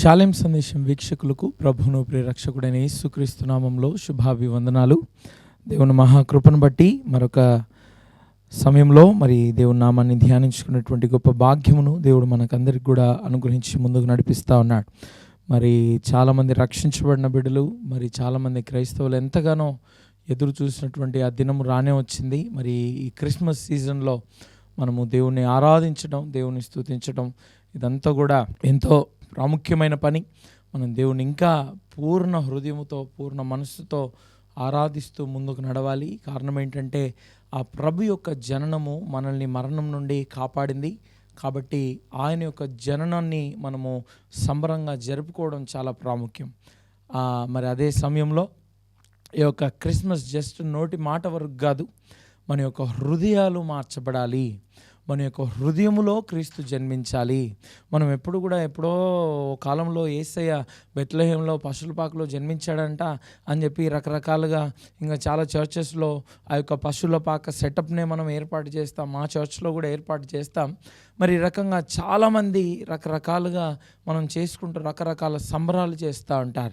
శాలెం సందేశం వీక్షకులకు ప్రభును ప్రేరక్షకుడైన యేసుక్రీస్తునామంలో శుభాభివందనాలు. దేవుని మహాకృపను బట్టి మరొక సమయంలో మరి దేవుని నామాన్ని ధ్యానించుకున్నటువంటి గొప్ప భాగ్యమును దేవుడు మనకందరికి కూడా అనుగ్రహించి ముందుకు నడిపిస్తూ ఉన్నాడు. మరి చాలామంది రక్షించబడిన బిడ్డలు మరి చాలామంది క్రైస్తవులు ఎంతగానో ఎదురు చూసినటువంటి ఆ దినము రానే వచ్చింది. మరి ఈ క్రిస్మస్ సీజన్లో మనము దేవుణ్ణి ఆరాధించడం దేవుని స్తుతించడం ఇదంతా కూడా ఎంతో ప్రాముఖ్యమైన పని. మనం దేవుని ఇంకా పూర్ణ హృదయముతో పూర్ణ మనస్సుతో ఆరాధిస్తూ ముందుకు నడవాలి. కారణం ఏంటంటే ఆ ప్రభు యొక్క జననము మనల్ని మరణం నుండి కాపాడింది. కాబట్టి ఆయన యొక్క జననాన్ని మనము సంబరంగా జరుపుకోవడం చాలా ప్రాముఖ్యం. మరి అదే సమయంలో ఈ యొక్క క్రిస్మస్ జస్ట్ నోటి మాట వరకు కాదు మన యొక్క హృదయాలు మార్చబడాలి. మన యొక్క హృదయములో క్రీస్తు జన్మించాలి. మనం ఎప్పుడు కూడా ఎప్పుడో కాలంలో ఏసయ్య బెత్లహేంలో పశువుల పాకలో జన్మించాడంట అని చెప్పి రకరకాలుగా ఇంకా చాలా చర్చెస్లో ఆ యొక్క పశువుల పాక సెటప్నే మనం ఏర్పాటు చేస్తాం. మా చర్చ్లో కూడా ఏర్పాటు చేస్తాం. మరి ఈ రకంగా చాలామంది రకరకాలుగా మనం చేసుకుంటూ రకరకాల సంబరాలు చేస్తూ ఉంటారు.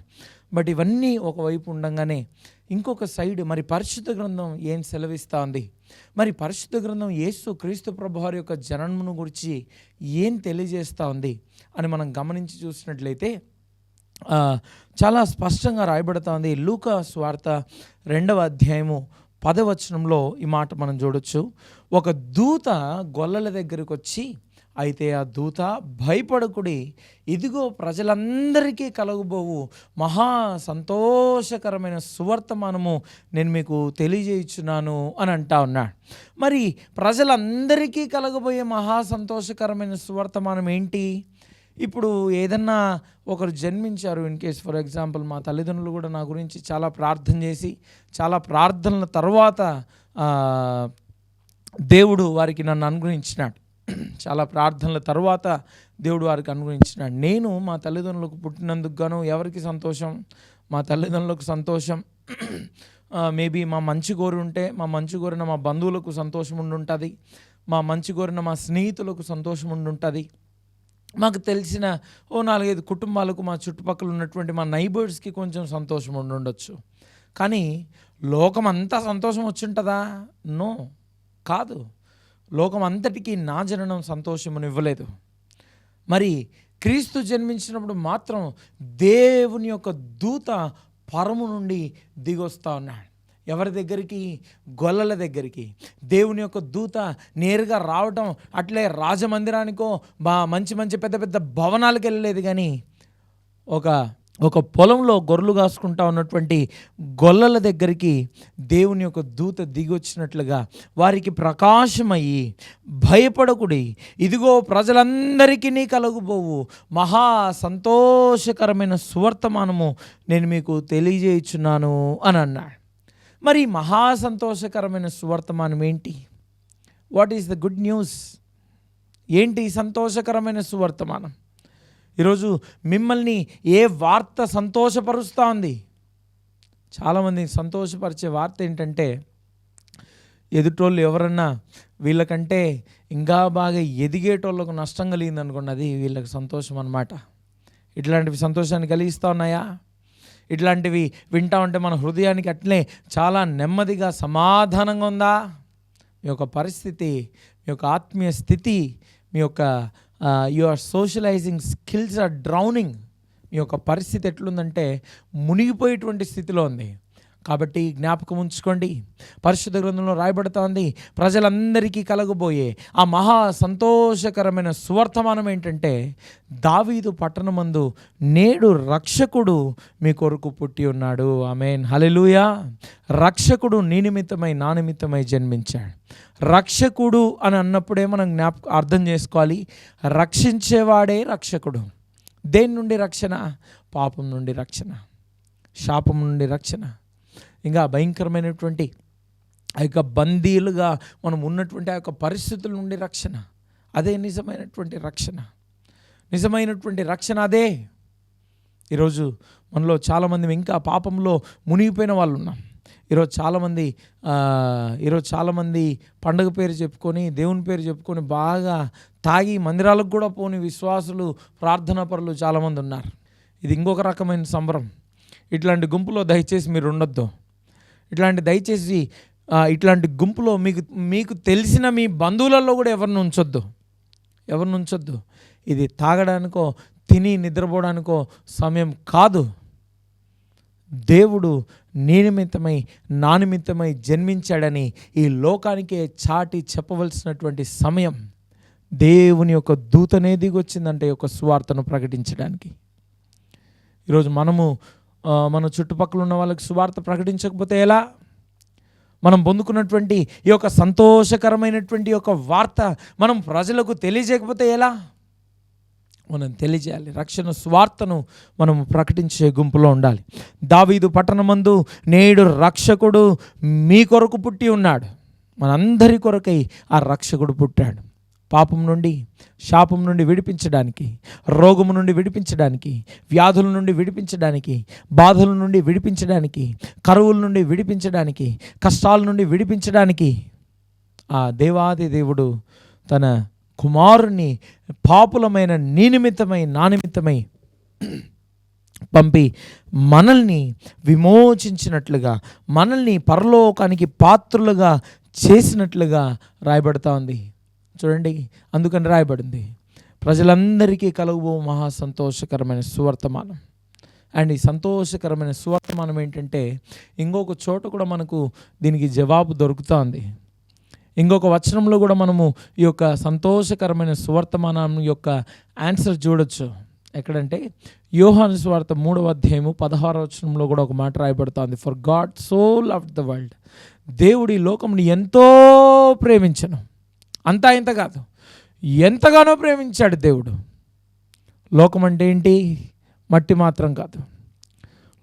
బట్ ఇవన్నీ ఒకవైపు ఉండగానే ఇంకొక సైడ్ మరి పరిశుద్ధ గ్రంథం ఏం సెలవిస్తూ ఉంది మరి పరిశుద్ధ గ్రంథం యేసు క్రీస్తు ప్రభువారి యొక్క జననమును గురించి ఏం తెలియజేస్తూ ఉంది అని మనం గమనించి చూసినట్లయితే చాలా స్పష్టంగా రాయబడుతోంది లూకా స్వార్త రెండవ అధ్యాయము పదవచనంలో ఈ మాట మనం చూడొచ్చు. ఒక దూత గొల్లల దగ్గరికి వచ్చి అయితే ఆ దూత భయపడకుడి. ఇదిగో ప్రజలందరికీ కలగబోవు. మహా సంతోషకరమైన సువర్తమానము నేను మీకు తెలియజేయుచున్నాను అని అంటా ఉన్నాడు. మరి ప్రజలందరికీ కలగబోయే మహా సంతోషకరమైన సువర్తమానం ఏంటి? ఇప్పుడు ఏదన్నా ఒకరు జన్మించారు. ఇన్ కేస్ ఫర్ ఎగ్జాంపుల్ మా తల్లిదండ్రులు కూడా నా గురించి చాలా ప్రార్థన చేసి చాలా ప్రార్థనల తర్వాత దేవుడు వారికి నన్ను అనుగ్రహించినాడు. చాలా ప్రార్థనల తర్వాత దేవుడు వారికి అనుగ్రహించినాడు. నేను మా తల్లిదండ్రులకు పుట్టినందుకు గాను ఎవరికి సంతోషం? మా తల్లిదండ్రులకు సంతోషం. మేబీ మా మంచి కోరి ఉంటే మా మంచి కోరిన మా బంధువులకు సంతోషం ఉండి ఉంటుంది మా మంచి కోరిన మా స్నేహితులకు సంతోషం ఉండుంటుంది. మాకు తెలిసిన ఓ నాలుగైదు కుటుంబాలకు మా చుట్టుపక్కల ఉన్నటువంటి మా నైబర్స్కి కొంచెం సంతోషం ఉండుండొచ్చు. కానీ లోకం అంతా సంతోషం వచ్చుంటుందా? నో. కాదు. లోకం అంతటికీ నా జననం సంతోషమును ఇవ్వలేదు. మరి క్రీస్తు జన్మించినప్పుడు మాత్రం దేవుని యొక్క దూత పరము నుండి దిగొస్తా ఉన్నాడు. ఎవరి దగ్గరికి? గొల్లల దగ్గరికి. దేవుని యొక్క దూత నేరుగా రావటం అట్లే రాజమందిరానికో బా మంచి మంచి పెద్ద పెద్ద భవనాలకు వెళ్ళలేదు కానీ ఒక ఒక పొలంలో గొర్రెలు కాసుకుంటా ఉన్నటువంటి గొల్లల దగ్గరికి దేవుని యొక్క దూత దిగొచ్చినట్లుగా వారికి ప్రకాశమయ్యి భయపడకుడి. ఇదిగో ప్రజలందరికీ నీ కలుగుబోవు. మహా సంతోషకరమైన సువర్తమానము నేను మీకు తెలియజేయుచున్నాను అని అన్నాడు. మరి మహా సంతోషకరమైన సువర్తమానం ఏంటి? What is the good news ఏంటి సంతోషకరమైన సువర్తమానం? ఈరోజు మిమ్మల్ని ఏ వార్త సంతోషపరుస్తూ ఉంది? చాలామంది సంతోషపరిచే వార్త ఏంటంటే ఎదుటోళ్ళు ఎవరన్నా వీళ్ళకంటే ఇంకా బాగా ఎదిగేటోళ్ళకు నష్టం కలిగింది అనుకోండి అది వీళ్ళకి సంతోషం అన్నమాట. ఇట్లాంటివి సంతోషాన్ని కలిగిస్తూ ఉన్నాయా? ఇట్లాంటివి వింటా ఉంటే మన హృదయానికి అట్లే చాలా నెమ్మదిగా సమాధానంగా ఉందా? మీ యొక్క పరిస్థితి మీ యొక్క ఆత్మీయ స్థితి మీ యొక్క your socialising skills are drowning మీ యొక్క పరిస్థితి ఎట్లుందంటే మునిగిపోయేటువంటి స్థితిలో ఉంది. కాబట్టి జ్ఞాపకం ఉంచుకోండి. పరిశుద్ధ గ్రంథంలో రాయబడుతోంది ప్రజలందరికీ కలగబోయే ఆ మహా సంతోషకరమైన సువర్తమానం ఏంటంటే దావీదు పట్టణమందు నేడు రక్షకుడు మీ కొరకు పుట్టి ఉన్నాడు. ఆమెన్. హలెలూయా రక్షకుడు నీ నిమిత్తమై నా నిమిత్తమై జన్మించాడు. రక్షకుడు అని అన్నప్పుడే మనం జ్ఞాపకం అర్థం చేసుకోవాలి. రక్షించేవాడే రక్షకుడు. దేని నుండి రక్షణ? పాపం నుండి రక్షణ. శాపం నుండి రక్షణ. ఇంకా భయంకరమైనటువంటి ఆ యొక్క బందీలుగా మనం ఉన్నటువంటి ఆ యొక్క పరిస్థితుల నుండి రక్షణ. అదే నిజమైనటువంటి రక్షణ. నిజమైనటువంటి రక్షణ అదే. ఈరోజు మనలో చాలామంది ఇంకా పాపంలో మునిగిపోయిన వాళ్ళు ఉన్నాం. ఈరోజు చాలామంది ఈరోజు చాలామంది పండగ పేరు చెప్పుకొని దేవుని పేరు చెప్పుకొని బాగా తాగి మందిరాలకు కూడా పోని విశ్వాసులు ప్రార్థనా పరులు చాలామంది ఉన్నారు. ఇది ఇంకొక రకమైన సంబరం. ఇట్లాంటి గుంపులో దయచేసి మీరు ఉండొద్దు. ఇట్లాంటి దయచేసి ఇట్లాంటి గుంపులో మీకు మీకు తెలిసిన మీ బంధువులలో కూడా ఎవరిని ఉంచొద్దు. ఎవరిని ఉంచొద్దు. ఇది తాగడానికో తిని నిద్రపోవడానికో సమయం కాదు. దేవుడు నీ నిమిత్తమై నా నిమిత్తమై జన్మించాడని ఈ లోకానికే చాటి చెప్పవలసినటువంటి సమయం దేవుని యొక్క దూతనే దిగొచ్చిందంటే ఈ యొక్క సువార్తను ప్రకటించడానికి. ఈరోజు మనము మన చుట్టుపక్కల ఉన్న వాళ్ళకి సువార్త ప్రకటించకపోతే ఎలా? మనం పొందుకున్నటువంటి ఈ యొక్క సంతోషకరమైనటువంటి యొక్క వార్త మనం ప్రజలకు తెలియజేయకపోతే ఎలా? మనం తెలియజేయాలి. రక్షణ స్వార్థను మనం ప్రకటించే గుంపులో ఉండాలి. దావీదు పట్టణమందు నేడు రక్షకుడు మీ కొరకు పుట్టి ఉన్నాడు. మనందరి కొరకై ఆ రక్షకుడు పుట్టాడు. పాపం నుండి శాపం నుండి విడిపించడానికి రోగము నుండి విడిపించడానికి వ్యాధుల నుండి విడిపించడానికి బాధల నుండి విడిపించడానికి కరువుల నుండి విడిపించడానికి కష్టాల నుండి విడిపించడానికి ఆ దేవాది దేవుడు తన కుమారుని పాపులమైన నీ నిమిత్తమై నా నిమిత్తమై పంపి మనల్ని విమోచించినట్లుగా మనల్ని పరలోకానికి పాత్రులుగా చేసినట్లుగా రాయబడతా ఉంది. చూడండి అందుకని రాయబడింది. ప్రజలందరికీ కలుగుబో మహా సంతోషకరమైన సువర్తమానం. అండ్ ఈ సంతోషకరమైన సువర్తమానం ఏంటంటే ఇంకొక చోట కూడా మనకు దీనికి జవాబు దొరుకుతుంది. ఇంకొక వచనంలో కూడా మనము ఈ యొక్క సంతోషకరమైన సువర్తమానం యొక్క ఆన్సర్ చూడొచ్చు. ఎక్కడంటే యోహాను స్వార్థ మూడవ అధ్యాయము పదహారవ వచనంలో కూడా ఒక మాట రాయబడుతోంది. For God so love the world దేవుడి లోకంని ఎంతో ప్రేమించను. అంతా ఇంత కాదు. ఎంతగానో ప్రేమించాడు దేవుడు. లోకం అంటే ఏంటి? మట్టి మాత్రం కాదు.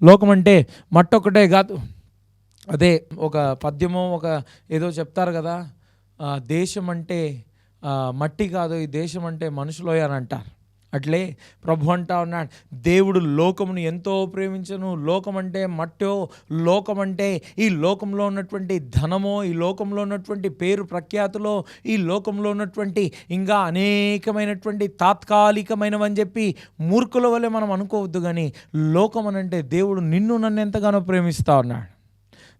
లోకం అంటే మట్టి ఒకటే కాదు. అదే ఒక పద్యమో ఒక ఏదో చెప్తారు కదా దేశం అంటే మట్టి కాదు ఈ దేశం అంటే మనుషులోయ అని అంటారు. అట్లే ప్రభు అంటా ఉన్నాడు దేవుడు లోకమును ఎంతో ప్రేమించను. లోకం అంటే మట్టో లోకం అంటే ఈ లోకంలో ఉన్నటువంటి ధనమో ఈ లోకంలో ఉన్నటువంటి పేరు ప్రఖ్యాతులో ఈ లోకంలో ఉన్నటువంటి ఇంకా అనేకమైనటువంటి తాత్కాలికమైనవని చెప్పి మూర్ఖుల వల్లే మనం అనుకోవద్దు కానీ లోకం అని అంటే దేవుడు నిన్ను నన్ను ఎంతగానో ప్రేమిస్తా ఉన్నాడు.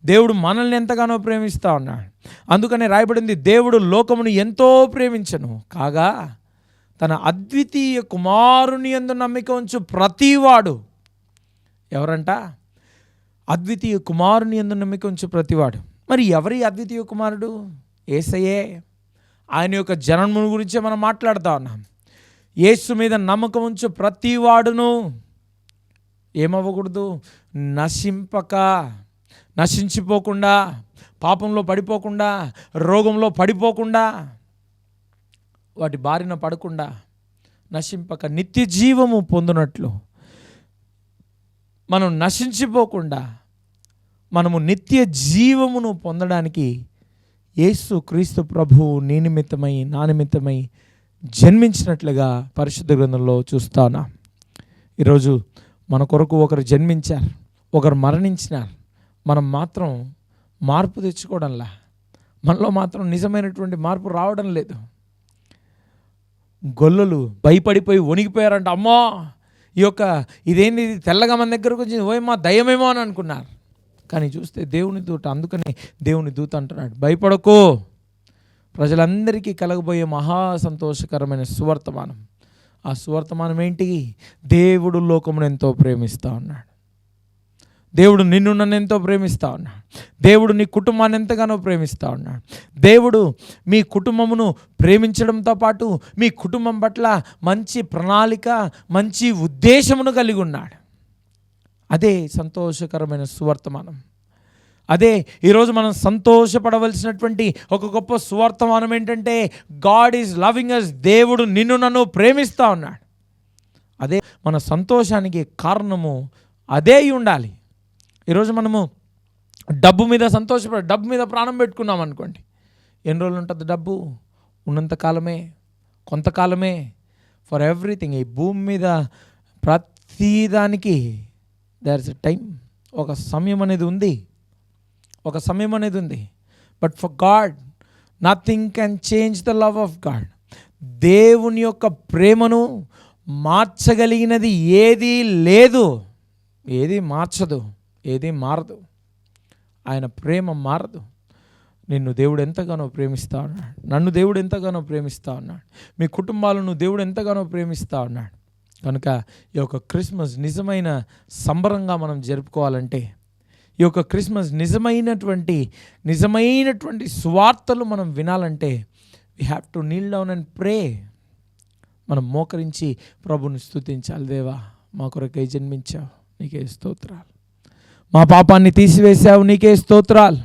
దేవుడు మనల్ని ఎంతగానో ప్రేమిస్తా ఉన్నాడు. అందుకనే రాయబడింది దేవుడు లోకమును ఎంతో ప్రేమించను. కాగా తన అద్వితీయ కుమారుని ఎందు నమ్మిక ఉంచు ప్రతివాడు. ఎవరంట? అద్వితీయ కుమారుని ఎందు నమ్మిక ఉంచు ప్రతివాడు. మరి ఎవరి అద్వితీయ కుమారుడు? ఏసయ్యే ఆయన యొక్క జన్మను గురించే మనం మాట్లాడుతా ఉన్నాం. యేసు మీద నమ్మకం ఉంచు ప్రతివాడును. ఏమవ్వకూడదు? నశింపక. నశించిపోకుండా పాపంలో పడిపోకుండా రోగంలో పడిపోకుండా. వాటి బారిన పడకుండా నశింపక నిత్య జీవము పొందినట్లు. మనం నశించిపోకుండా మనము నిత్య జీవమును పొందడానికి యేసు క్రీస్తు ప్రభువు నీ నిమిత్తమై నా నిమిత్తమై జన్మించినట్లుగా పరిశుద్ధ గ్రంథంలో చూస్తానా. ఈరోజు మన కొరకు ఒకరు జన్మించారు ఒకరు మరణించినారు. మనం మాత్రం మార్పు తెచ్చుకోవడంలా. మనలో మాత్రం నిజమైనటువంటి మార్పు రావడం లేదు. గొల్లలు భయపడిపోయి వణిగిపోయారంట అమ్మో ఈ యొక్క ఇదేంది తెల్లగా మన దగ్గరకు వచ్చింది. ఓయమ్మా దయ్యమేమో అని అనుకున్నారు. కానీ చూస్తే దేవుని దూత అందుకని దేవుని దూత అంటున్నాడు భయపడకో. ప్రజలందరికీ కలగబోయే మహా సంతోషకరమైన సువర్తమానం. ఆ సువర్తమానం ఏంటి? దేవుడు లోకమును ఎంతో ప్రేమిస్తా ఉన్నాడు దేవుడు నిన్ను నన్ను ఎంతో ప్రేమిస్తా ఉన్నాడు. దేవుడు నీ కుటుంబాన్ని ఎంతగానో ప్రేమిస్తా ఉన్నాడు. దేవుడు మీ కుటుంబమును ప్రేమించడంతో పాటు మీ కుటుంబం పట్ల మంచి ప్రణాళిక మంచి ఉద్దేశమును కలిగి ఉన్నాడు. అదే సంతోషకరమైన సువర్తమానం. అదే ఈరోజు మనం సంతోషపడవలసినటువంటి ఒక గొప్ప సువర్తమానం ఏంటంటే గాడ్ ఈజ్ లవింగ్ అస్ దేవుడు నిన్ను నన్ను ప్రేమిస్తా ఉన్నాడు. అదే మన సంతోషానికి కారణము అదే ఉండాలి. ఈరోజు మనము డబ్బు మీద సంతోషపడే డబ్బు మీద ప్రాణం పెట్టుకున్నాం అనుకోండి. ఎన్ని రోజులు ఉంటుంది డబ్బు? ఉన్నంత కాలమే కొంతకాలమే ఫర్ ఎవ్రీథింగ్ ఈ భూమి మీద ప్రతిదానికి దేర్ ఇస్ టైం ఒక సమయం అనేది ఉంది. ఒక సమయం అనేది ఉంది. But for God nothing can change the love of God దేవుని యొక్క ప్రేమను మార్చగలిగినది ఏదీ లేదు. ఏది మార్చదు. ఏది మారదు. ఆయన ప్రేమ మారదు. నిన్ను దేవుడు ఎంతగానో ప్రేమిస్తా ఉన్నాడు. నన్ను దేవుడు ఎంతగానో ప్రేమిస్తా ఉన్నాడు. మీ కుటుంబాలను దేవుడు ఎంతగానో ప్రేమిస్తా ఉన్నాడు. కనుక ఈ యొక్క క్రిస్మస్ నిజమైన సంబరంగా మనం జరుపుకోవాలంటే ఈ యొక్క క్రిస్మస్ నిజమైనటువంటి నిజమైనటువంటి స్వార్థలు మనం వినాలంటే we have to kneel down and pray మనం మోకరించి ప్రభుని స్తుతించాలి. దేవా మా కొరకై జన్మించావు. నీకే స్తోత్రాలు. మా పాపాన్ని తీసివేశావు నీకే స్తోత్రాలు.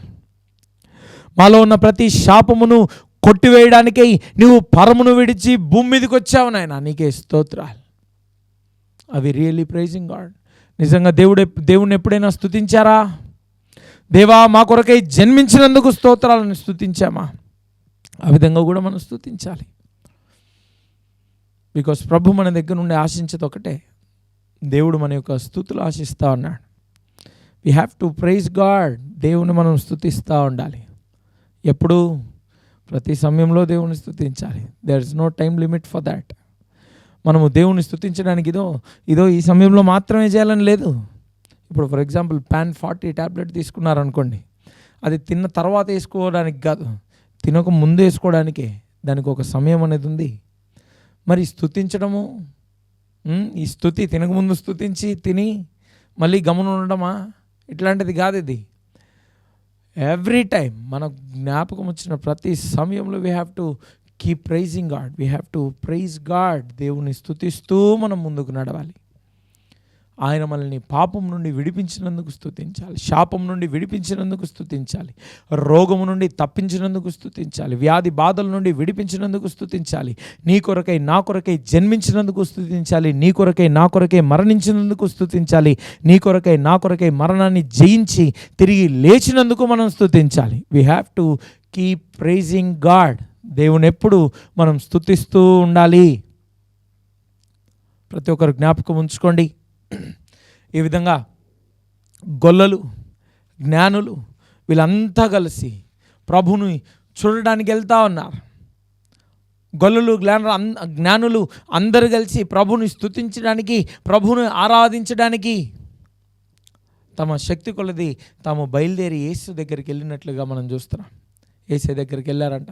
మాలో ఉన్న ప్రతి శాపమును కొట్టివేయడానికై నువ్వు పరమును విడిచి భూమి మీదకి వచ్చావు నాయన నీకే స్తోత్రాలు. అవి రియల్లీ ప్రైజింగ్ గాడ్ నిజంగా దేవుడు దేవుణ్ణి ఎప్పుడైనా స్తుతించారా? దేవా మా కొరకై జన్మించినందుకు స్తోత్రాలను స్తుతించామా? ఆ విధంగా కూడా మనం స్థుతించాలి బికాస్ ప్రభు మన దగ్గర నుండి ఆశించేది ఒకటే దేవుడు మన యొక్క స్థుతులు ఆశిస్తా ఉన్నాడు. We have to praise God దేవుని మనం స్థుతిస్తూ ఉండాలి. ఎప్పుడు? ప్రతి సమయంలో దేవుని స్థుతించాలి there is no time limit for that మనము దేవుని స్థుతించడానికి ఇదో ఇదో ఈ సమయంలో మాత్రమే చేయాలని లేదు. ఇప్పుడు for example pan forty tablet తీసుకున్నారనుకోండి. అది తిన్న తర్వాత వేసుకోవడానికి కాదు. తినక ముందు వేసుకోవడానికే దానికి ఒక సమయం అనేది ఉంది. మరి స్థుతించడము ఈ స్థుతి తినకముందు స్థుతించి తిని మళ్ళీ గమనం ఉండడమా? ఇట్లాంటిది కాదు ఇది. ఎవ్రీ టైం మన జ్ఞాపకం వచ్చిన ప్రతి సమయంలో we have to keep praising God we have to praise God దేవుని స్థుతిస్తూ మనం ముందుకు నడవాలి. ఆయన మనల్ని పాపం నుండి విడిపించినందుకు స్థుతించాలి శాపం నుండి విడిపించినందుకు స్థుతించాలి రోగము నుండి తప్పించినందుకు స్థుతించాలి వ్యాధి బాధల నుండి విడిపించినందుకు స్థుతించాలి నీ కొరకై నా కొరకై జన్మించినందుకు స్థుతించాలి నీ కొరకై నా కొరకై మరణించినందుకు స్థుతించాలి నీ కొరకై నా కొరకై మరణాన్ని జయించి తిరిగి లేచినందుకు మనం స్థుతించాలి we have to keep praising God దేవుని ఎప్పుడు మనం స్థుతిస్తూ ఉండాలి. ప్రతి ఒక్కరు జ్ఞాపకం ఉంచుకోండి. ఈ విధంగా గొల్లలు జ్ఞానులు వీళ్ళంతా కలిసి ప్రభుని చూడడానికి వెళ్తా ఉన్నారు. గొల్లలు జ్ఞానులు జ్ఞానులు అందరు కలిసి ప్రభుని స్తుతించడానికి ప్రభుని ఆరాధించడానికి తమ శక్తి కొలది తాము బయలుదేరి యేసు దగ్గరికి వెళ్ళినట్లుగా మనం చూస్తున్నాం. ఏసే దగ్గరికి వెళ్ళారంట.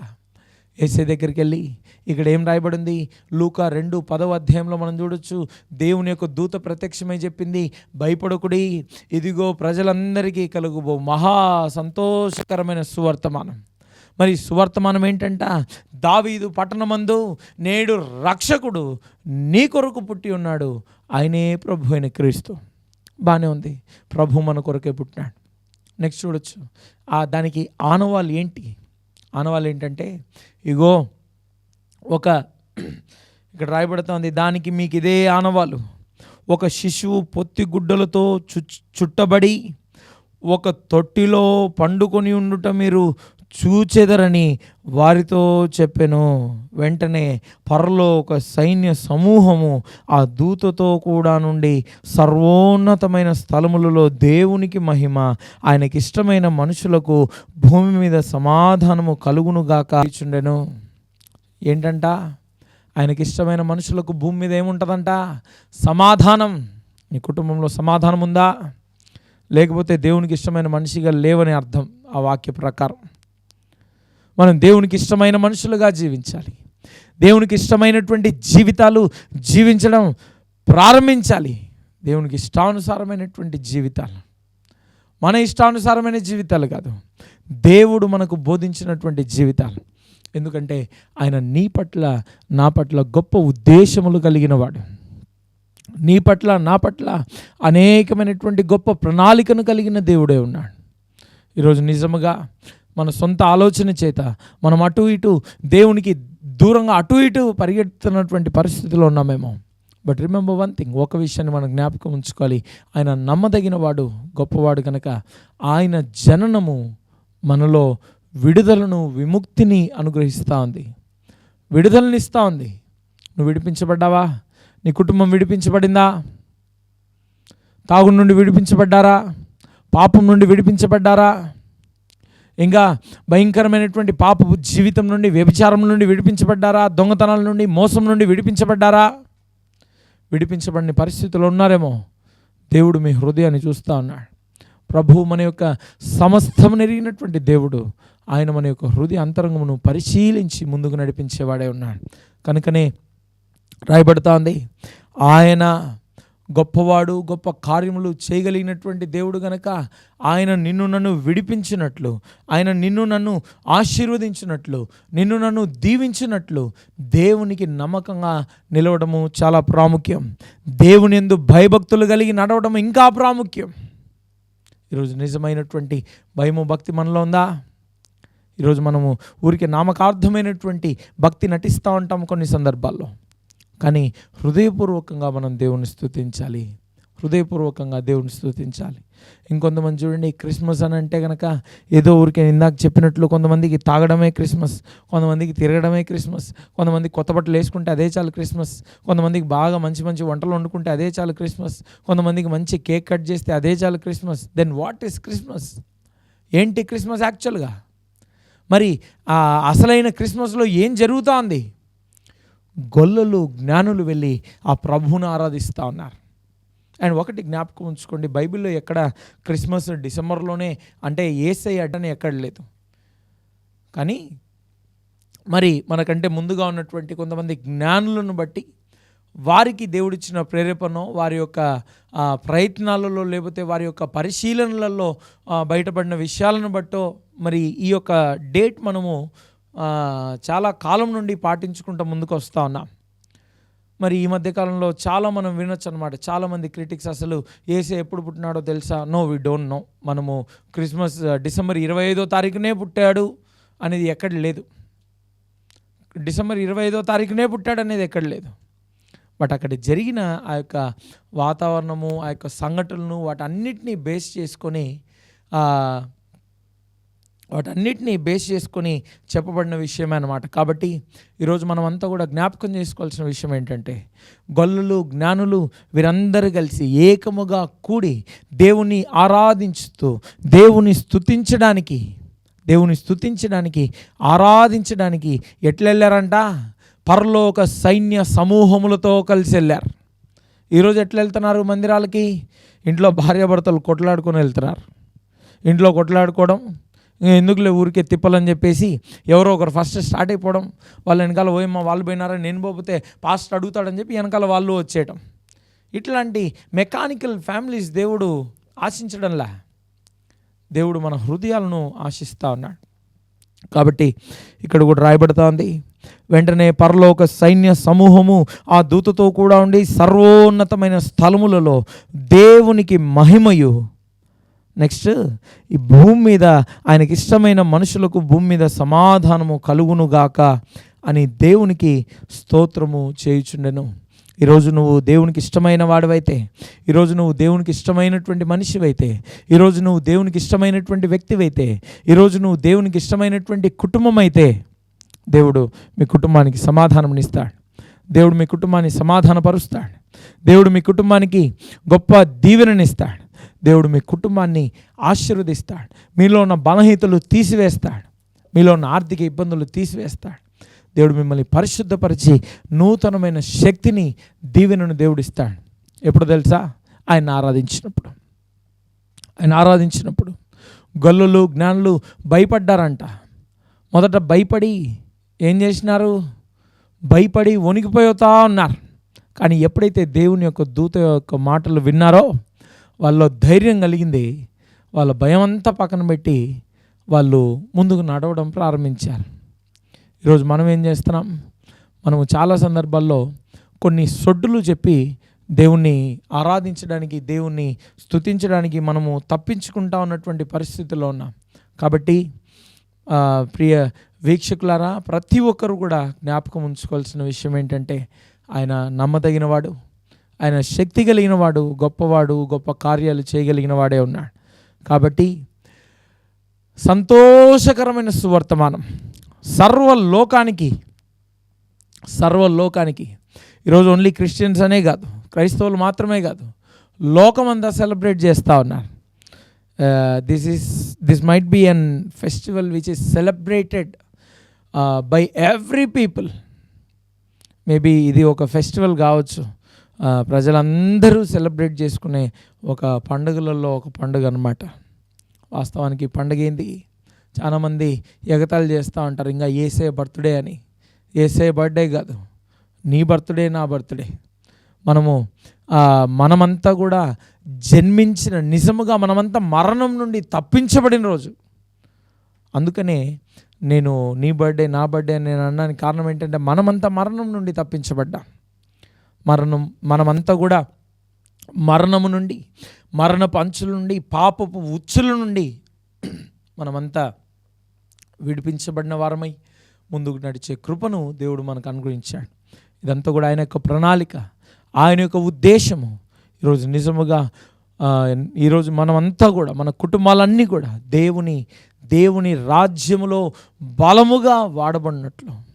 ఏసే దగ్గరికి వెళ్ళి ఇక్కడ ఏం రాయబడింది? లూకా రెండు పదవ అధ్యాయంలో మనం చూడొచ్చు. దేవుని యొక్క దూత ప్రత్యక్షమై చెప్పింది భయపడకుడి ఇదిగో ప్రజలందరికీ కలుగుబో. మహా సంతోషకరమైన సువర్తమానం. మరి సువర్తమానం ఏంటంట? దావీదు పట్టణమందు నేడు రక్షకుడు నీ కొరకు పుట్టి ఉన్నాడు. ఆయనే ప్రభు అయిన క్రీస్తు. బాగానే ఉంది. ప్రభు మన కొరకే పుట్టినాడు. నెక్స్ట్ చూడొచ్చు. ఆ దానికి ఆనవాళ్ళు ఏంటి? ఆనవాళ్ళు ఏంటంటే ఇగో ఒక ఇక్కడ రాయబడుతోంది దానికి మీకు ఇదే ఆనవాళ్ళు. ఒక శిశువు పొత్తి గుడ్డలతో చు చుట్టబడి ఒక తొట్టిలో పండుకొని ఉండుట మీరు చూచెదరని వారితో చెప్పెను. వెంటనే పరలో ఒక సైన్య సమూహము ఆ దూతతో కూడా నుండి సర్వోన్నతమైన స్థలములలో దేవునికి మహిమ ఆయనకి ఇష్టమైన మనుషులకు భూమి మీద సమాధానము కలుగునుగాక చుండెను ఏంటంట? ఆయనకి ఇష్టమైన మనుషులకు భూమి మీద ఏముంటుందంట? సమాధానం. నీ కుటుంబంలో సమాధానం ఉందా లేకపోతే దేవునికి ఇష్టమైన మనిషిగా లేవని అర్థం ఆ వాక్య ప్రకారం. మనం దేవునికి ఇష్టమైన మనుషులుగా జీవించాలి. దేవునికి ఇష్టమైనటువంటి జీవితాలు జీవించడం ప్రారంభించాలి. దేవునికి ఇష్టానుసారమైనటువంటి జీవితాలు. మన ఇష్టానుసారమైన జీవితాలు కాదు. దేవుడు మనకు బోధించినటువంటి జీవితాలు. ఎందుకంటే ఆయన నీ పట్ల నా పట్ల గొప్ప ఉద్దేశములు కలిగిన వాడు నీ పట్ల నా పట్ల అనేకమైనటువంటి గొప్ప ప్రణాళికను కలిగిన దేవుడే ఉన్నాడు. ఈరోజు నిజముగా మన సొంత ఆలోచన చేత మనం అటు ఇటు దేవునికి దూరంగా అటు ఇటు పరిగెడుతున్నటువంటి పరిస్థితిలో ఉన్నామేమో బట్ రిమెంబర్ వన్ థింగ్ ఒక విషయాన్ని మనం జ్ఞాపకం ఉంచుకోవాలి. ఆయన నమ్మదగిన వాడు గొప్పవాడు కనుక ఆయన జననము మనలో విడుదలను విముక్తిని అనుగ్రహిస్తూ ఉంది. విడుదలని ఇస్తూ ఉంది. నువ్వు విడిపించబడ్డావా? నీ కుటుంబం విడిపించబడిందా? తాగు నుండి విడిపించబడ్డారా? పాపం నుండి విడిపించబడ్డారా? ఇంకా భయంకరమైనటువంటి పాప జీవితం నుండి వ్యభిచారం నుండి విడిపించబడ్డారా? దొంగతనాల నుండి మోసం నుండి విడిపించబడ్డారా? విడిపించబడిన పరిస్థితులు ఉన్నారేమో. దేవుడు మీ హృదయాన్ని చూస్తూ ఉన్నాడు. ప్రభువు మన యొక్క సమస్తం నెరిగినటువంటి దేవుడు. ఆయన మన యొక్క హృదయ అంతరంగమును పరిశీలించి ముందుకు నడిపించేవాడే ఉన్నాడు. కనుకనే రాయబడుతోంది ఆయన గొప్పవాడు గొప్ప కార్యములు చేయగలిగినటువంటి దేవుడు గనక ఆయన నిన్ను నన్ను విడిపించినట్లు ఆయన నిన్ను నన్ను ఆశీర్వదించినట్లు నిన్ను నన్ను దీవించినట్లు దేవునికి నమ్మకంగా నిలవడము చాలా ప్రాముఖ్యం. దేవుని ఎందు భయభక్తులు కలిగి నడవడం ఇంకా ప్రాముఖ్యం. ఈరోజు నిజమైనటువంటి భయము భక్తి మనలో ఉందా? ఈరోజు మనము ఊరికి నామకార్థమైనటువంటి భక్తి నటిస్తూ ఉంటాము కొన్ని సందర్భాల్లో. కానీ హృదయపూర్వకంగా మనం దేవుని స్తుతించాలి. హృదయపూర్వకంగా దేవుని స్థుతించాలి ఇంకొంతమంది చూడండి క్రిస్మస్ అని అంటే కనుక ఏదో ఊరికే ఇందాక చెప్పినట్లు కొంతమందికి తాగడమే క్రిస్మస్ కొంతమందికి తిరగడమే క్రిస్మస్ కొంతమంది కొత్త బట్టలు వేసుకుంటే అదే చాలు క్రిస్మస్ కొంతమందికి బాగా మంచి మంచి వంటలు వండుకుంటే అదే చాలు క్రిస్మస్ కొంతమందికి మంచి కేక్ కట్ చేస్తే అదే చాలు Christmas. Then what is Christmas ఏంటి క్రిస్మస్ యాక్చువల్గా? మరి అసలైన క్రిస్మస్లో ఏం జరుగుతోంది? గొల్లలు జ్ఞానులు వెళ్ళి ఆ ప్రభువును ఆరాధిస్తూ ఉన్నారు. అండ్ ఒకటి జ్ఞాపకం ఉంచుకోండి. బైబిల్లో ఎక్కడ క్రిస్మస్ డిసెంబర్లోనే అంటే ఏసై అడ్డని ఎక్కడ లేదు. కానీ మరి మనకంటే ముందుగా ఉన్నటువంటి కొంతమంది జ్ఞానులను బట్టి వారికి దేవుడిచ్చిన ప్రేరేపణ వారి యొక్క ప్రయత్నాలలో లేకపోతే వారి యొక్క పరిశీలనలలో బయటపడిన విషయాలను బట్టో మరి ఈ యొక్క డేట్ మనము చాలా కాలం నుండి పాటించుకుంటూ ముందుకు వస్తూ ఉన్నాం. మరి ఈ మధ్యకాలంలో చాలా మనం వినొచ్చు అనమాట చాలామంది క్రిటిక్స్ అసలు ఏసే ఎప్పుడు పుట్టినాడో తెలుసా? No we don't know. మనము క్రిస్మస్ డిసెంబర్ ఇరవై ఐదో తారీఖునే పుట్టాడు అనేది ఎక్కడ లేదు. డిసెంబర్ ఇరవై ఐదో తారీఖునే పుట్టాడు అనేది ఎక్కడ లేదు. బట్ అక్కడ జరిగిన ఆ యొక్క వాతావరణము ఆ యొక్క సంఘటనలను వాటన్నిటినీ బేస్ చేసుకొని వాటన్నిటినీ బేస్ చేసుకొని చెప్పబడిన విషయమే అనమాట కాబట్టి ఈరోజు మనం అంతా కూడా జ్ఞాపకం చేసుకోవాల్సిన విషయం ఏంటంటే గొల్లలు జ్ఞానులు వీరందరూ కలిసి ఏకముగా కూడి దేవుని ఆరాధించుతూ దేవుని స్థుతించడానికి దేవుని స్థుతించడానికి ఆరాధించడానికి ఎట్లా వెళ్ళారంట పరలోక సైన్య సమూహములతో కలిసి వెళ్ళారు. ఈరోజు ఎట్లా వెళ్తున్నారు మందిరాలకి? ఇంట్లో భార్యాభర్తలు కొట్లాడుకొని వెళ్తున్నారు. ఇంట్లో కొట్లాడుకోవడం ఎందుకులే ఊరికే తిప్పలని చెప్పేసి ఎవరో ఒకరు ఫస్ట్ స్టార్ట్ అయిపోవడం వాళ్ళ వెనకాల పోయమ్మా వాళ్ళు పోయినారా నేను పోతే పాస్ట్ అడుగుతాడని చెప్పి వెనకాల వాళ్ళు వచ్చేయటం. ఇట్లాంటి మెకానికల్ ఫ్యామిలీస్ దేవుడు ఆశించడంలా. దేవుడు మన హృదయాలను ఆశిస్తూ ఉన్నాడు. కాబట్టి ఇక్కడ కూడా రాయబడతా ఉంది వెంటనే పరలోక సైన్య సమూహము ఆ దూతతో కూడా ఉండి సర్వోన్నతమైన స్థలములలో దేవునికి మహిమయు. నెక్స్ట్ ఈ భూమి మీద ఆయనకి ఇష్టమైన మనుషులకు భూమి మీద సమాధానము కలుగునుగాక అని దేవునికి స్తోత్రము చేయుచుండెను. ఈరోజు నువ్వు దేవునికి ఇష్టమైన వాడివైతే ఈరోజు నువ్వు దేవునికి ఇష్టమైనటువంటి మనిషివైతే ఈరోజు నువ్వు దేవునికి ఇష్టమైనటువంటి వ్యక్తివైతే ఈరోజు నువ్వు దేవునికి ఇష్టమైనటువంటి కుటుంబం అయితే దేవుడు మీ కుటుంబానికి సమాధానమునిస్తాడు. దేవుడు మీ కుటుంబాన్ని సమాధానపరుస్తాడు. దేవుడు మీ కుటుంబానికి గొప్ప దీవెననిస్తాడు. దేవుడు మీ కుటుంబాన్ని ఆశీర్వదిస్తాడు. మీలో ఉన్న బలహీతలు తీసివేస్తాడు. మీలో ఉన్న ఆర్థిక ఇబ్బందులు తీసివేస్తాడు. దేవుడు మిమ్మల్ని పరిశుద్ధపరిచి నూతనమైన శక్తిని దీవెనను దేవుడిస్తాడు. ఎప్పుడు తెలుసా? ఆయన ఆరాధించినప్పుడు. ఆయన ఆరాధించినప్పుడు. గల్లులు జ్ఞానులు భయపడ్డారంట. మొదట భయపడి ఏం చేసినారు? భయపడి వణికిపోతా ఉన్నారు. కానీ ఎప్పుడైతే దేవుని యొక్క దూత యొక్క మాటలు విన్నారో వాళ్ళ ధైర్యం కలిగింది. వాళ్ళ భయం అంతా పక్కన పెట్టి వాళ్ళు ముందుకు నడవడం ప్రారంభించారు. ఈరోజు మనం ఏం చేస్తున్నాం? మనము చాలా సందర్భాల్లో కొన్ని సొడ్డులు చెప్పి దేవుణ్ణి ఆరాధించడానికి దేవుణ్ణి స్తుతించడానికి మనము తప్పించుకుంటా ఉన్నటువంటి పరిస్థితుల్లో ఉన్నాం. కాబట్టి ప్రియ వీక్షకులారా ప్రతి ఒక్కరు కూడా జ్ఞాపకం ఉంచుకోవాల్సిన విషయం ఏంటంటే ఆయన నమ్మదగినవాడు. ఆయన శక్తి కలిగిన వాడు గొప్పవాడు గొప్ప కార్యాలు చేయగలిగిన వాడే ఉన్నాడు. కాబట్టి సంతోషకరమైన సువర్తమానం. సర్వలోకానికి సర్వలోకానికి. ఈరోజు ఓన్లీ క్రిస్టియన్స్ అనే కాదు క్రైస్తవులు మాత్రమే కాదు లోకమంతా సెలబ్రేట్ చేస్తూ ఉన్నారు. This is this might be an festival which is celebrated by every people maybe ఇది ఒక ఫెస్టివల్ కావచ్చు. ప్రజలందరూ సెలబ్రేట్ చేసుకునే ఒక పండుగలలో ఒక పండుగ అనమాట వాస్తవానికి పండుగ ఏంది? చాలామంది ఎగతాళి చేస్తూ ఉంటారు. ఇంకా ఏసే బర్త్డే అని. ఏసే బర్త్డే కాదు. నీ బర్త్డే నా బర్త్డే. మనము మనమంతా కూడా జన్మించిన నిజముగా మనమంతా మరణం నుండి తప్పించబడిన రోజు. అందుకనే నేను నీ బర్త్డే నా బర్త్డే అని నేను అన్నానికి కారణం ఏంటంటే మనమంతా మరణం నుండి తప్పించబడ్డా. మరణం మనమంతా కూడా మరణము నుండి మరణపు అంచుల నుండి పాపపు ఉచ్చుల నుండి మనమంతా విడిపించబడిన వారమై ముందుకు నడిచే కృపను దేవుడు మనకు అనుగ్రహించాడు. ఇదంతా కూడా ఆయన యొక్క ప్రణాళిక ఆయన యొక్క ఉద్దేశము. ఈరోజు నిజముగా ఈరోజు మనమంతా కూడా మన కుటుంబాలన్నీ కూడా దేవుని దేవుని రాజ్యములో బలముగా వాడబడినట్లు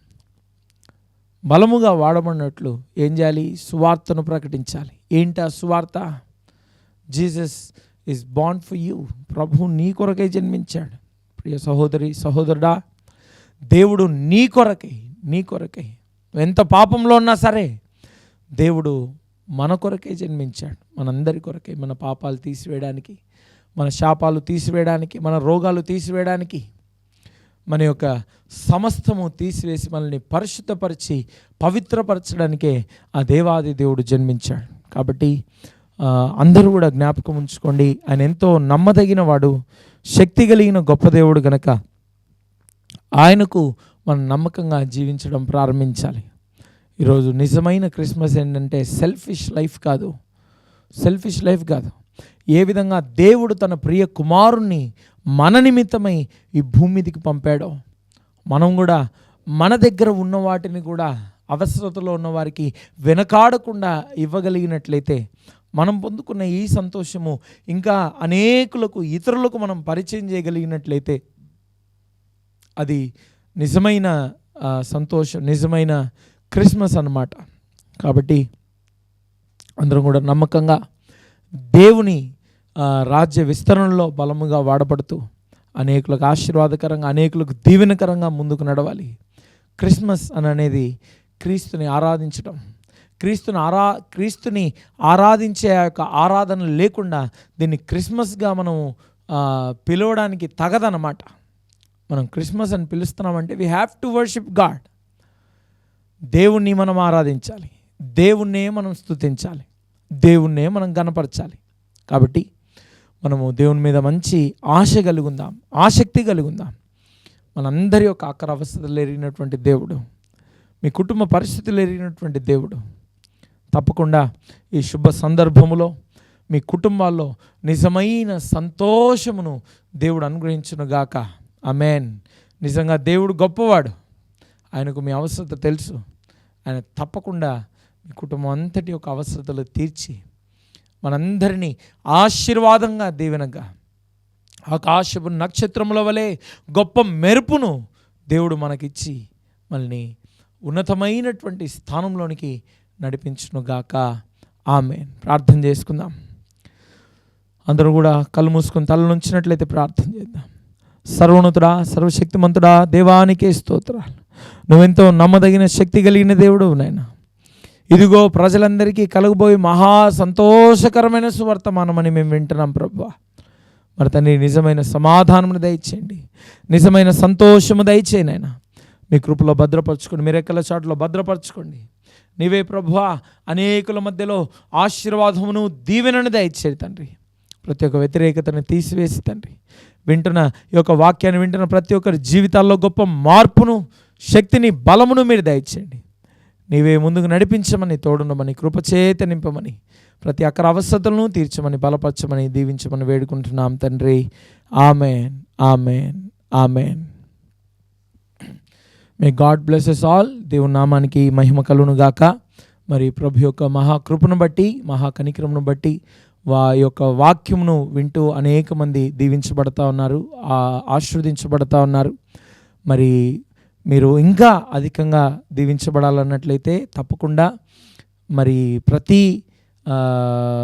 బలముగా వాడబడినట్లు ఏం చేయాలి? సువార్తను ప్రకటించాలి. ఏంటా సువార్త? జీసస్ ఈజ్ బాండ్ ఫర్ యూ. ప్రభు నీ కొరకై జన్మించాడు. ప్రియ సహోదరి సహోదరుడా దేవుడు నీ కొరకై నీ కొరకై. ఎంత పాపంలో ఉన్నా సరే దేవుడు మన కొరకే జన్మించాడు. మనందరి కొరకే మన పాపాలు తీసివేయడానికి మన శాపాలు తీసివేయడానికి మన రోగాలు తీసివేయడానికి. మన యొక్క సమస్తము తీసివేసి మనల్ని పరిశుద్ధపరిచి పవిత్రపరచడానికే ఆ దేవాది దేవుడు జన్మించాడు. కాబట్టి అందరూ కూడా జ్ఞాపకం ఉంచుకోండి. ఆయన ఎంతో నమ్మదగిన వాడు శక్తి కలిగిన గొప్ప దేవుడు గనక ఆయనకు మనం నమ్మకంగా జీవించడం ప్రారంభించాలి. ఈరోజు నిజమైన క్రిస్మస్ ఏంటంటే సెల్ఫిష్ లైఫ్ కాదు. సెల్ఫిష్ లైఫ్ కాదు. ఏ విధంగా దేవుడు తన ప్రియ కుమారుణ్ణి మన నిమిత్తమై ఈ భూమి మీదకి పంపాడో. మనం కూడా మన దగ్గర ఉన్న వాటిని కూడా అవసరతలో ఉన్న వారికి వెనకాడకుండా ఇవ్వగలిగినట్లయితే మనం పొందుకున్న ఈ సంతోషము ఇంకా అనేకులకు ఇతరులకు మనం పరిచయం చేయగలిగినట్లయితే అది నిజమైన సంతోషం నిజమైన క్రిస్మస్ అన్నమాట. కాబట్టి అందరం కూడా నమ్మకంగా దేవుని రాజ్య విస్తరణలో బలముగా వాడబడుతూ అనేకులకు ఆశీర్వాదకరంగా అనేకులకు దీవెనకరంగా ముందుకు నడవాలి. క్రిస్మస్ అని అనేది క్రీస్తుని ఆరాధించడం క్రీస్తుని ఆరా క్రీస్తుని ఆరాధించే ఆ యొక్క ఆరాధన లేకుండా దీన్ని క్రిస్మస్గా మనం పిలవడానికి తగదనమాట మనం క్రిస్మస్ అని పిలుస్తున్నామంటే we have to worship God దేవుణ్ణి మనం ఆరాధించాలి. దేవుణ్ణే మనం స్తుతించాలి. దేవుణ్ణే మనం గనపరచాలి కాబట్టి మనము దేవుని మీద మంచి ఆశ కలుగుందాం ఆసక్తి కలుగుందాం. మనందరి యొక్క ఆఖర అవస్థలు ఎరిగినటువంటి దేవుడు మీ కుటుంబ పరిస్థితులు ఎరిగినటువంటి దేవుడు. తప్పకుండా ఈ శుభ సందర్భములో మీ కుటుంబాల్లో నిజమైన సంతోషమును దేవుడు అనుగ్రహించునుగాక అమెన్ నిజంగా దేవుడు గొప్పవాడు. ఆయనకు మీ అవసరత తెలుసు. ఆయన తప్పకుండా మీ కుటుంబం అంతటి యొక్క అవసరతలు తీర్చి మనందరినీ ఆశీర్వాదంగా దీవెనగా. ఆకాశపు నక్షత్రముల వలె గొప్ప మెరుపును దేవుడు మనకిచ్చి మనల్ని ఉన్నతమైనటువంటి స్థానంలోనికి నడిపించునుగాక ఆమె ప్రార్థన చేసుకుందాం. అందరూ కూడా కళ్ళు మూసుకొని తల నుంచినట్లయితే ప్రార్థన చేద్దాం. సర్వోన్నతుడా సర్వశక్తిమంతుడా దేవానికే స్తోత్రాలు. నువ్వెంతో నమ్మదగిన శక్తి కలిగిన దేవుడు నాయన. ఇదిగో ప్రజలందరికీ కలగబోయే మహా సంతోషకరమైన సువర్తమానమని మేము వింటున్నాం ప్రభు. మరి తండ్రి నిజమైన సమాధానమును దయచేయండి. నిజమైన సంతోషము దయచేయండి ఆయన. మీ కృపలో భద్రపరచుకోండి. మీరు ఎక్కల చాటులో భద్రపరచుకోండి. నీవే ప్రభువా అనేకుల మధ్యలో ఆశీర్వాదమును దీవెనను దయచేది తండ్రి. ప్రతి ఒక్క వ్యతిరేకతను తీసివేసి తండ్రి. వింటున్న ఈ యొక్క వాక్యాన్ని వింటున్న ప్రతి ఒక్కరి జీవితాల్లో గొప్ప మార్పును శక్తిని బలమును మీరు దయచేయండి. నీవే ముందుకు నడిపించమని తోడుండమని కృపచేత నింపమని ప్రతి అక్కర అవసరతలను తీర్చమని బలపరచమని దీవించమని వేడుకుంటున్నాం తండ్రి. Amen. Amen. Amen. May God blesses all దేవుని నామానికి మహిమ కలును గాక. మరి ప్రభు యొక్క మహాకృపను బట్టి మహాకనిక్రమను బట్టి వా యొక్క వాక్యమును వింటూ అనేక మంది దీవించబడతా ఉన్నారు ఆశీర్వదించబడతా ఉన్నారు. మరి మీరు ఇంకా అధికంగా దీవించబడాలన్నట్లయితే తప్పకుండా మరి ప్రతి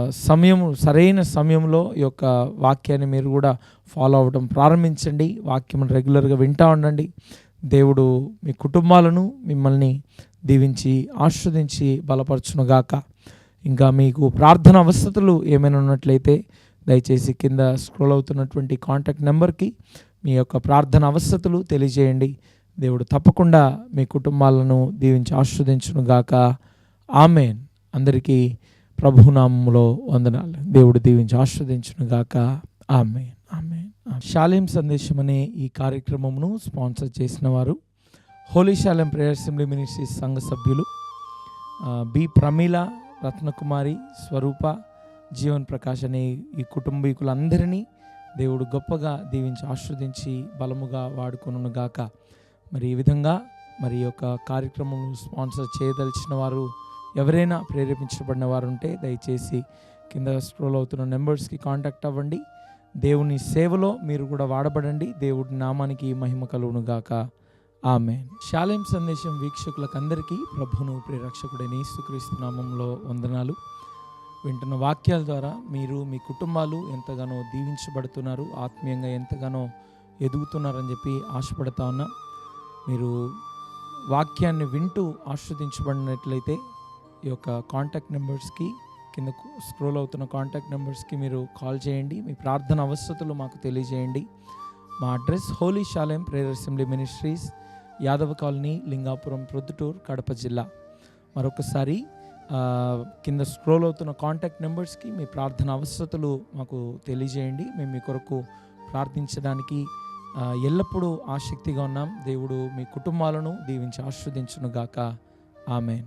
సమయం సరైన సమయంలో ఈ యొక్క వాక్యాన్ని మీరు కూడా ఫాలో అవ్వడం ప్రారంభించండి. వాక్యం రెగ్యులర్గా వింటూ ఉండండి. దేవుడు మీ కుటుంబాలను మిమ్మల్ని దీవించి ఆస్వాదించి బలపరచునుగాక. ఇంకా మీకు ప్రార్థన అవసరతలు ఏమైనా ఉన్నట్లయితే దయచేసి కింద స్క్రోల్ అవుతున్నటువంటి కాంటాక్ట్ నెంబర్కి మీ యొక్క ప్రార్థన అవసరతలు తెలియజేయండి. దేవుడు తప్పకుండా మీ కుటుంబాలను దీవించి ఆస్వాదించునుగాక ఆమెన్. అందరికీ ప్రభునామంలో వందనాలు. దేవుడు దీవించి ఆస్వాదించునుగాక ఆమెన్. ఆమెన్. శాలేం సందేశం అనే ఈ కార్యక్రమమును స్పాన్సర్ చేసిన వారు holy Salem prayer assembly ministries సంఘ సభ్యులు బి ప్రమీల రత్నకుమారి స్వరూప జీవన్ ప్రకాష్ అనే ఈ కుటుంబీకులందరినీ దేవుడు గొప్పగా దీవించి ఆస్వాదించి బలముగా వాడుకొనును గాక. మరి ఈ విధంగా మరి యొక్క కార్యక్రమం స్పాన్సర్ చేయదలిచిన వారు ఎవరైనా ప్రేరేపించబడిన వారు ఉంటే దయచేసి కింద స్క్రోల్ అవుతున్న నెంబర్స్కి కాంటాక్ట్ అవ్వండి. దేవుని సేవలో మీరు కూడా వాడబడండి. దేవుడి నామానికి మహిమ కలుగును గాక ఆమె శాలేం సందేశం వీక్షకులకు అందరికీ ప్రభును ప్రేరక్షకుడైన యేసుక్రీస్తు నామంలో వందనాలు. వింటున్న వాక్యాల ద్వారా మీరు మీ కుటుంబాలు ఎంతగానో దీవించబడుతున్నారు ఆత్మీయంగా ఎంతగానో ఎదుగుతున్నారని చెప్పి ఆశపడతా ఉన్నాం. మీరు వాక్యాన్ని వింటూ ఆస్వాదించబడినట్లయితే ఈ యొక్క కాంటాక్ట్ నెంబర్స్కి కింద స్క్రోల్ అవుతున్న కాంటాక్ట్ నెంబర్స్కి మీరు కాల్ చేయండి. మీ ప్రార్థన అవసరతలు మాకు తెలియజేయండి. మా address holy Salem prayer assembly ministries Yadava colony Lingapuram Proddatur Kadapa జిల్లా. మరొకసారి కింద స్క్రోల్ అవుతున్న కాంటాక్ట్ నెంబర్స్కి మీ ప్రార్థన అవసరతలు మాకు తెలియజేయండి. మేము మీ కొరకు ప్రార్థించడానికి ఎల్లప్పుడూ ఆసక్తిగా ఉన్నాం. దేవుడు మీ కుటుంబాలను దీవించి ఆస్వాదించును గాక ఆమెన్.